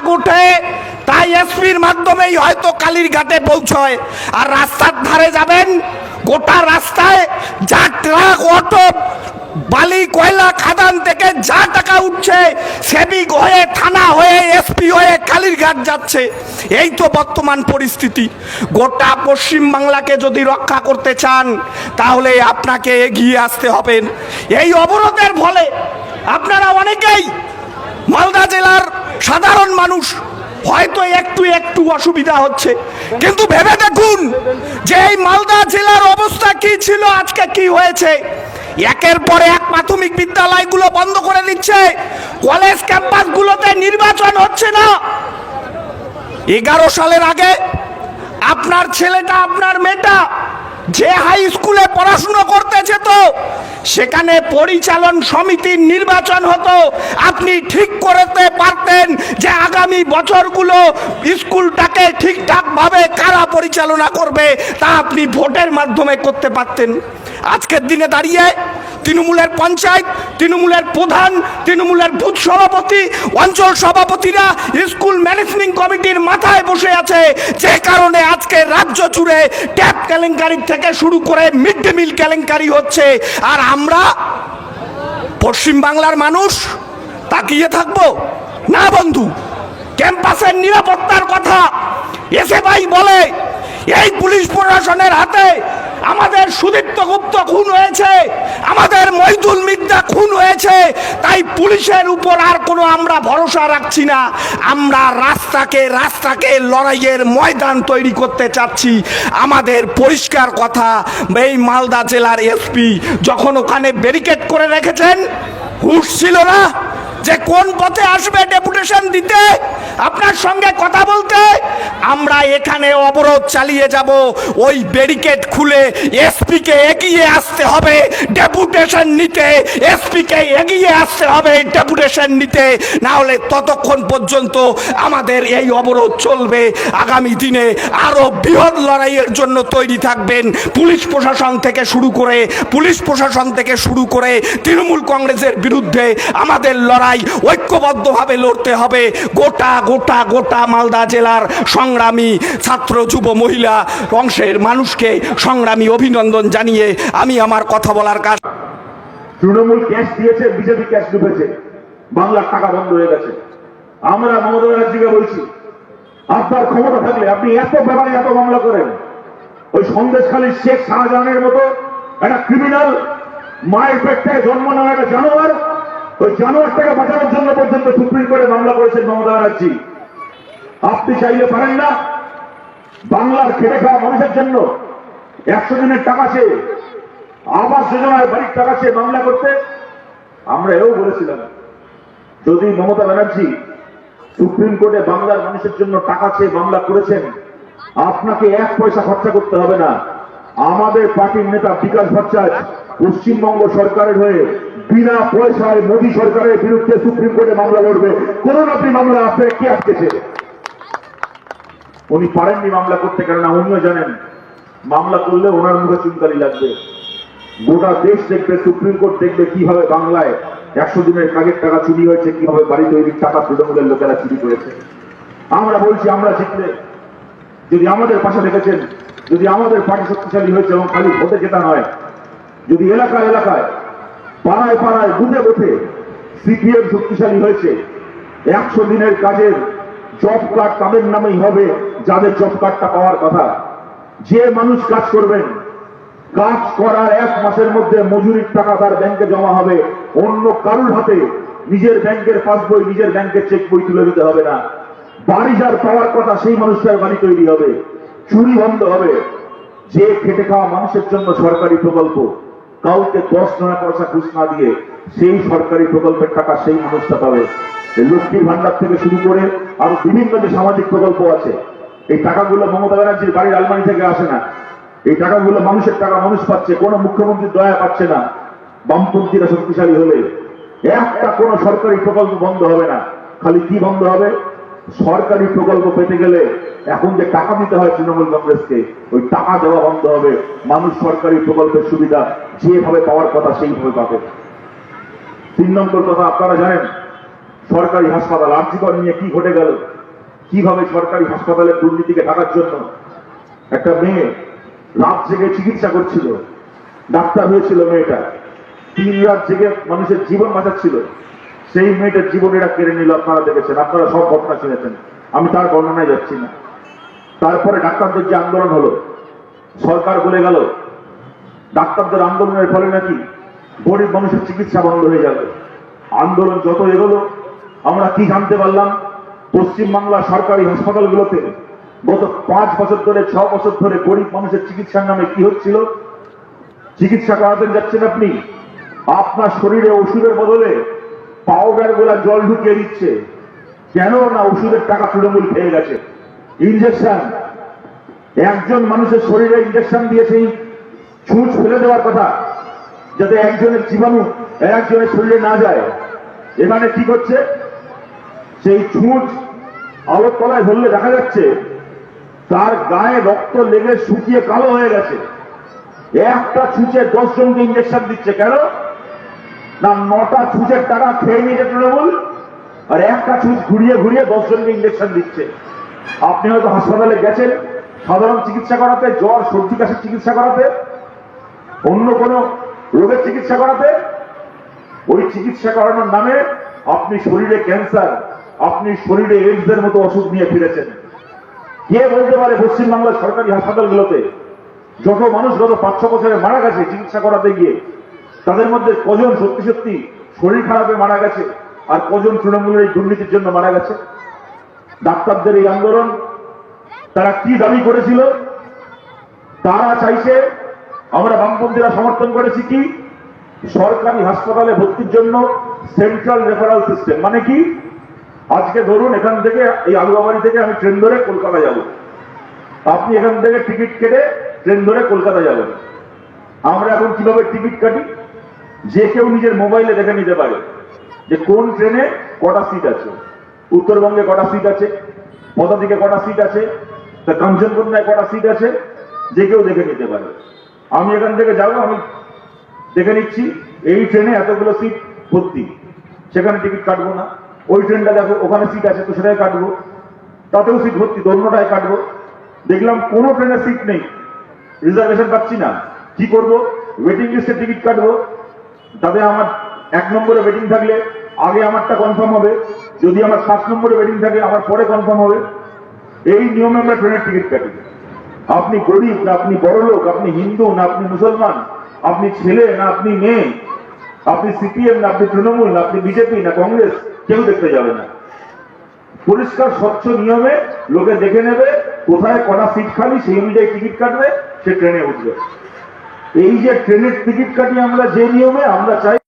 Truck ওঠে তাই এসপির মাধ্যমেই হয়তো কালীর ঘাটে পৌঁছয়। আর রাস্তার ধারে যাবেন, গোটা রাস্তায় যা ট্রাক, অটো, বালি, কয়লা, খাদান থেকে যা টাকা উঠছে সেবিক হয়ে, থানা হয়ে, এসপি হয়ে কালীরঘাট যাচ্ছে। এই তো বর্তমান পরিস্থিতি। গোটা পশ্চিম বাংলাকে যদি রক্ষা করতে চান, তাহলে আপনাকে এগিয়ে আসতে হবে। এই অবরোধের ফলে আপনারা অনেকেই মালদা জেলার সাধারণ মানুষ হয়তো একটু একটু অসুবিধা হচ্ছে। কিন্তু ভেবে দেখুন যে এই মালদা জেলার অবস্থা কি ছিল, আজকে কি হয়েছে। একের পর এক প্রাথমিক বিদ্যালয়গুলো বন্ধ করে দিচ্ছে। কলেজ ক্যাম্পাসগুলোতে নির্বাচন হচ্ছে না। এগারো সালের আগে আপনার ছেলেটা, আপনার মেয়েটা যে হাই স্কুলে পড়াশুনো করতেছে তো সেখানে পরিচালন সমিতির নির্বাচন হতো। আপনি ঠিক করতে পারতেন যে আগামী বছরগুলো স্কুলটাকে ঠিকঠাকভাবে কারা পরিচালনা করবে তা আপনি ভোটের মাধ্যমে করতে পারতেন। আজকের দিনে দাঁড়িয়ে তৃণমূলের পঞ্চায়েত, তৃণমূলের প্রধান, তৃণমূলের বুথ সভাপতি, অঞ্চল সভাপতিরা স্কুল ম্যানেজমেন্ট কমিটির মাথায় বসে আছে। যে কারণে আজকে রাজ্য জুড়ে ট্যাপ কেলেঙ্কারি থেকে শুরু করে মিড ডে মিল কেলেঙ্কারি হচ্ছে। আর আমরা পশ্চিম বাংলার মানুষ তাকিয়ে থাকব? না বন্ধু, ক্যাম্পাসের নিরাপত্তার কথা এসে ভাই বলে, এই পুলিশ প্রশাসনের হাতে আমাদের সুদীপ্ত গুপ্ত খুন হয়েছে, আমাদের মইদুল মিদ্যা খুন হয়েছে, তাই পুলিশের উপর আর কোনো আমরা ভরসা রাখছি না। আমরা রাস্তাকে রাস্তাকে লড়াইয়ের ময়দান তৈরি করতে চাচ্ছি। আমাদের পরিষ্কার কথা, এই মালদা জেলার এসপি যখন ওখানে ব্যারিকেড করে রেখেছেন, হুশ ছিল না যে কোন পথে আসবে ডেপুটেশন দিতে? আপনার সঙ্গে কথা বলতে এখানে অবরোধ চালিয়ে যাব। ওই ব্যারিকেড খুলে এসপিকে এগিয়ে আসতে হবে, ডেপুটেশন নিতে। এসপিকে এগিয়ে আসতে হবে, ডেপুটেশন নিতে। না হলে ততক্ষণ পর্যন্ত আমাদের এই অবরোধ চলবে। আগামী দিনে আরও বৃহৎ লড়াইয়ের জন্য তৈরি থাকবেন। পুলিশ প্রশাসন থেকে শুরু করে, পুলিশ প্রশাসন থেকে শুরু করে তৃণমূল কংগ্রেসের বিরুদ্ধে আমাদের লড়াই ঐক্যবদ্ধভাবে লড়তে হবে। গোটা গোটা গোটা মালদা জেলার সংগ্রামী ছাত্র, যুব, মহিলা অংশের মানুষকে সংগ্রামী অভিনন্দন জানিয়ে আমি আমার কথা বলার কাজ তৃণমূল ক্যাশ দিয়েছে, বিজেপি ক্যাশ ডুবেছে বাংলার টাকা বন্ধ হয়ে গেছে। আমরা মমতা ব্যানার্জিকে বলছি, আপনার ক্ষমতা থাকলে আপনি এত ব্যাপারে এত মামলা করেন। ওই সন্দেশখালীর শেখ শাহজাহানের মতো একটা ক্রিমিনাল মায়ের পেট থেকে জন্ম নেওয়া একটা জানোয়ার, ওই জানোয়ারটাকে বাঁচানোর জন্য পর্যন্ত সুপ্রিম কোর্টে মামলা করেছেন মমতা ব্যানার্জি। আপনি চাইলে পারেন না বাংলার খেটে খাওয়া মানুষের জন্য একশো দিনের টাকা চেয়ে, আবাস যোজনায় বাড়ির টাকা চেয়ে মামলা করতে আমরা এও বলেছিলাম, যদি মমতা ব্যানার্জি সুপ্রিম কোর্টে বাংলার মানুষের জন্য টাকা চেয়ে মামলা করেছেন, আপনাকে এক পয়সা খরচা করতে হবে না। আমাদের পার্টির নেতা বিকাশ ভট্টাচার্য পশ্চিমবঙ্গ সরকারের হয়ে বিনা পয়সায় মোদী সরকারের বিরুদ্ধে সুপ্রিম কোর্টে মামলা লড়বে। কোন আপনি মামলা আপনাকে কে আটকেছে। উনি পারেননি মামলা করতে কেননা উনিও জানেন, মামলা করলে ওনার মুখে চুনকালি লাগবে। গোটা দেশ দেখবে, সুপ্রিম কোর্ট দেখবে কীভাবে বাংলায় একশো দিনের কাজের টাকা চুরি হয়েছে, কীভাবে বাড়ি তৈরির টাকা তৃণমূলের লোকেরা চুরি করেছে। আমরা বলছি, আমরা জিতলে। যদি আমাদের পাশে দেখেছেন যদি আমাদের পার্টি শক্তিশালী হয়েছে এবং খালি ভোটে জেতা নয়, যদি এলাকায় এলাকায়, পাড়ায় পাড়ায় বুথে বুথে সিপিএম শক্তিশালী হয়েছে, একশো দিনের কাজের জব কার্ড তাদের নামেই হবে। যাদের জব কার্ডটা পাওয়ার কথা, যে মানুষ কাজ করবেন, কাজ করার এক মাসের মধ্যে মজুরির টাকা তার ব্যাংকে জমা হবে, অন্য কারুর হাতে নিজের ব্যাংকের পাসবই, নিজের ব্যাংকের চেক বই তুলে দিতে হবে না। বাড়ি যার পাওয়ার কথা, সেই মানুষটার বাড়ি তৈরি হবে, চুরি বন্ধ হবে। যে খেটে খাওয়া মানুষের জন্য সরকারি প্রকল্প, কাউকে দশ নয় পয়সা ঘুষ না দিয়ে সেই সরকারি প্রকল্পের টাকা সেই মানুষটা পাবে। লক্ষ্মীর ভান্ডার থেকে শুরু করে আরও বিভিন্ন যে সামাজিক প্রকল্প আছে এই টাকাগুলো মমতা ব্যানার্জির বাড়ির আলমারি থেকে আসে না। এই টাকাগুলো মানুষের টাকা মানুষ পাচ্ছে, কোনো মুখ্যমন্ত্রীর দয়া পাচ্ছে না। বামপন্থীরা শক্তিশালী হলে একটা কোনো সরকারি প্রকল্প বন্ধ হবে না। খালি কি বন্ধ হবে? সরকারি প্রকল্প পেতে গেলে এখন যে টাকা দিতে হয় তৃণমূল কংগ্রেসকে, ওই টাকা দেওয়া বন্ধ হবে। মানুষ সরকারি প্রকল্পের সুবিধা যেভাবে পাওয়ার কথা সেইভাবে পাবে। তিন নম্বর কথা, আপনারা জানেন, সরকারি হাসপাতাল আর্থিকর নিয়ে কি ঘটে গেল? কীভাবে সরকারি হাসপাতালের দুর্নীতিকে ঢাকার জন্য একটা মেয়ে রাত জেগে চিকিৎসা করছিল, ডাক্তার হয়েছিল মেয়েটা। তিন রাত জেগে মানুষের জীবন বাঁচাচ্ছিল। সেই মেয়েটার জীবন এরা কেড়ে নিল, আপনারা দেখেছেন, আপনারা সব ঘটনা শুনেছেন। আমি তার বর্ণনায় যাচ্ছি না। তারপরে ডাক্তারদের যে আন্দোলন হলো, সরকার বলে গেল, ডাক্তারদের আন্দোলনের ফলে নাকি গরিব মানুষের চিকিৎসা বন্ধ হয়ে যাবে। আন্দোলন যত এগোলো, আমরা কি জানতে পারলাম? পশ্চিমবাংলা সরকারি হাসপাতালগুলোতে গত পাঁচ বছর ধরে, ছ বছর ধরে গরিব মানুষের চিকিৎসার নামে কি হচ্ছিল? চিকিৎসা করাতে যাচ্ছেন আপনি? আপনার শরীরে ওষুধের বদলে পাউডারগুলা জল ঢুকিয়ে দিচ্ছে। কেন না ওষুধের টাকা তৃণমূল খেয়ে গেছে? ইঞ্জেকশন একজন মানুষের শরীরে ইঞ্জেকশন দিয়ে সেই ছুঁচ ফেলে দেওয়ার কথা, যাতে একজনের জীবাণু একজনের শরীরে না যায়। এখানে কি করছে? সেই ছুঁচ আলোর তলায় ধরলে দেখা যাচ্ছে তার গায়ে রক্ত লেগে শুকিয়ে কালো হয়ে গেছে। একটা ছুঁচে দশ জনকে ইঞ্জেকশন দিচ্ছে। কেন? না, নটা ছুঁচের টাকা খেয়ে নিয়েছে তৃণমূল, আর একটা ছুঁচ ঘুরিয়ে ঘুরিয়ে দশ জনকে ইঞ্জেকশন দিচ্ছে। আপনি হয়তো হাসপাতালে গেছেন, সাধারণ চিকিৎসা করাতে, জ্বর, সর্দি, কাশির চিকিৎসা করাতে, অন্য কোনো রোগের চিকিৎসা করাতে, ওই চিকিৎসা করানোর নামে আপনি শরীরে ক্যান্সার আপনি শরীরে এইডস এর মতো অসুখ নিয়ে ফিরেছেন। কে বলতে পারে পশ্চিমবাংলার সরকারি হাসপাতালগুলোতে যত মানুষ গত পাঁচ, ছ বছরে মারা গেছে চিকিৎসা করাতে গিয়ে, তাদের মধ্যে কজন সত্যি সত্যি শরীর খারাপে মারা গেছে আর কজন তৃণমূলের এই দুর্নীতির জন্য মারা গেছে? ডাক্তারদের এই আন্দোলন, তারা কি দাবি করেছিল? তারা চাইছে আমরা বামপন্থীরা সমর্থন করেছি কি? সরকারি হাসপাতালে ভর্তির জন্য সেন্ট্রাল রেফারাল সিস্টেম মানে কি? আজকে ধরুন এখান থেকে, এই আলুয়াবাড়ি থেকে আমি ট্রেন ধরে কলকাতা যাব। আপনি এখান থেকে টিকিট কেটে ট্রেন ধরে কলকাতা যাবেন। আমরা এখন কীভাবে টিকিট কাটি? যে কেউ নিজের মোবাইলে দেখে নিতে পারে যে কোন ট্রেনে কটা সিট আছে। উত্তরবঙ্গে কটা সিট আছে, পদাতিকে কটা সিট আছে, তা কাঞ্চনকন্যায় কটা সিট আছে, যে কেউ দেখে নিতে পারে। আমি এখান থেকে যাব, আমি দেখে নিচ্ছি, এই ট্রেনে এতগুলো সিট ভর্তি, সেখানে টিকিট কাটবো না। ওই ট্রেনটা দেখো, ওখানে সিট আছে, তো সেটাই কাটবো। তাতেও সিট ভর্তি অন্যটায় কাটবো। দেখলাম কোনো ট্রেনে সিট নেই। রিজার্ভেশন পাচ্ছি না। কি করব? ওয়েটিং লিস্টে টিকিট কাটবো। তাতে আমার এক নম্বরে ওয়েটিং থাকলে, আগে আমারটা কনফার্ম হবে। যদি আমার পাঁচ নম্বরে ওয়েটিং থাকে, আমার পরে কনফার্ম হবে। এই নিয়মে আমরা ট্রেনের টিকিট কাটি। আপনি গরিব না, আপনি বড় লোক, আপনি হিন্দু না, আপনি মুসলমান, আপনি ছেলে না, আপনি মেয়ে, আপনি সিপিএম না, আপনি তৃণমূল না আপনি বিজেপি না, কংগ্রেস কেউ দেখতে যাবে না। পরিষ্কার, স্বচ্ছ নিয়মে লোকে দেখে নেবে কোথায় কটা সিট খালি, সেই অনুযায়ী টিকিট কাটবে, সে ট্রেনে উঠবে। এই যে ট্রেনের টিকিট কাটি আমরা যে নিয়মে, আমরা চাই